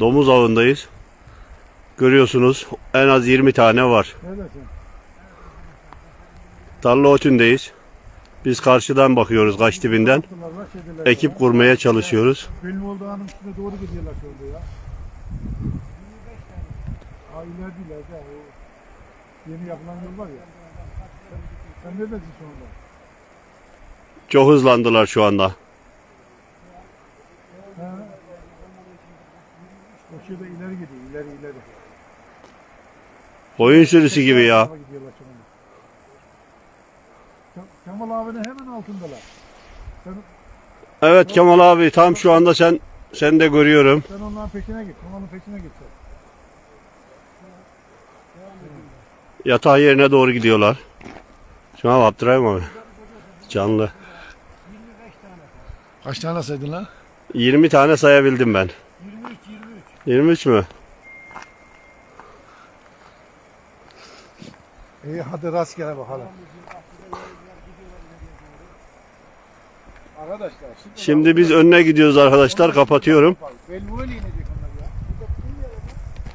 Domuz avındayız. Görüyorsunuz en az 20 tane var. Tarla otündeyiz. Biz karşıdan bakıyoruz kaç dibinden. Ekip kurmaya çalışıyoruz. Benim olduğunun üstüne doğru gidiyorlar anda ya. Ha ileride ileride. Yeni yapılan yol var ya. Sen, sen neredesin şu anda? Çok hızlandılar şu anda. Ha? O şurada ileri gidiyor. ileri ileri. Oyun sürüsü gibi ya. Gidiyorlar anda. Ke- Kemal abinin hemen altındalar. Sen, Evet Kemal abi tam şu anda sen sen de görüyorum. sen onların peşine git. Kemal'in peşine git sen. Yatağı yerine doğru gidiyorlar. Şu an Abdurrahim abi. Canlı. Kaç tane saydın lan? 20 tane sayabildim ben. 23, 23. 23 mü? İyi hadi rastgele bakalım. Arkadaşlar şimdi, Şimdi biz önüne gidiyoruz arkadaşlar. Kapatıyorum. İnecek onlar ya.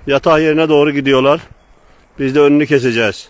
Yatağı yerine doğru gidiyorlar. Biz de önünü keseceğiz.